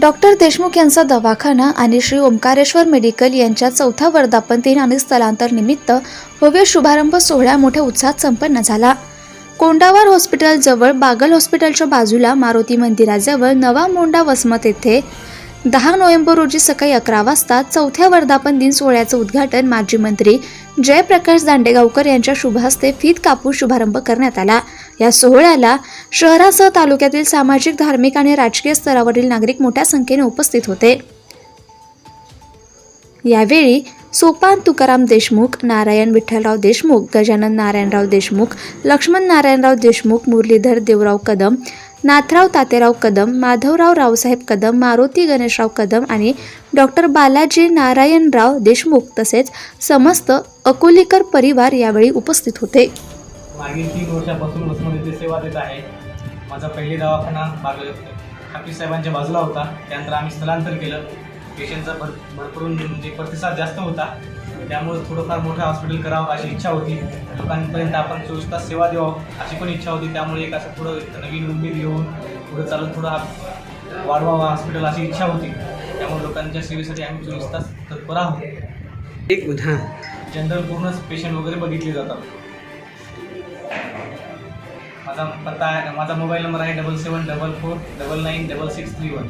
Doctor Deshmukh यांचा दवाखाना आणि श्री ओंकारेश्वर मेडिकल यांच्या चौथा वर्धापन दिन आणि स्थलांतर निमित्त भव्य शुभारंभ सोहळा मोठ्या उत्साहात संपन्न झाला. कोंडावर हॉस्पिटल जवळ बागल हॉस्पिटलच्या बाजूला मारुती मंदिराजवळ नवा मोंडा वसमत येथे दहा नोव्हेंबर रोजी सकाळी अकरा वाजता चौथ्या वर्धापन दिन सोहळ्याचं उद्घाटन माजी मंत्री जयप्रकाश दांडेगावकर यांच्या शुभहस्ते फीत कापून शुभारंभ करण्यात आला. या सोहळ्याला शहरासह तालुक्यातील सामाजिक धार्मिक आणि राजकीय स्तरावरील नागरिक मोठ्या संख्येने उपस्थित होते. यावेळी सोपान तुकाराम देशमुख नारायण विठ्ठलराव देशमुख गजानन नारायणराव देशमुख लक्ष्मण नारायणराव देशमुख मुरलीधर देवराव कदम नाथराव तातेराव कदम माधवराव रावसाहेब कदम मारुती गणेशराव कदम आणि डॉक्टर बालाजी नारायणराव देशमुख तसेच समस्त अकोलीकर परिवार यावेळी उपस्थित होते. मागील तीन वर्षापासून वसमत सेवा देत आहे. माझा पहिले दवाखाना बाग हाफिज साहेबांच्या बाजूला होता. त्यानंतर आम्ही स्थलांतर केलं. पेशंटचा भर भरपूर म्हणजे प्रतिसाद जास्त होता. त्यामुळे थोडंफार मोठं हॉस्पिटल करावं अशी इच्छा होती. लोकांपर्यंत आपण चोवीस तास सेवा द्यावं अशी पण इच्छा होती. त्यामुळे एक असं थोडं नवीन उमेद घेऊन पुढं चालून थोडं वाढवावं हॉस्पिटल अशी इच्छा होती. त्यामुळे लोकांच्या सेवेसाठी आम्ही चोवीस तास तत्पर आहोत. एक जनरल पूर्णच पेशंट वगैरे बघितले जातात. माझा पत्ता आहे माझा मोबाईल नंबर आहे double seven double four double nine double six three one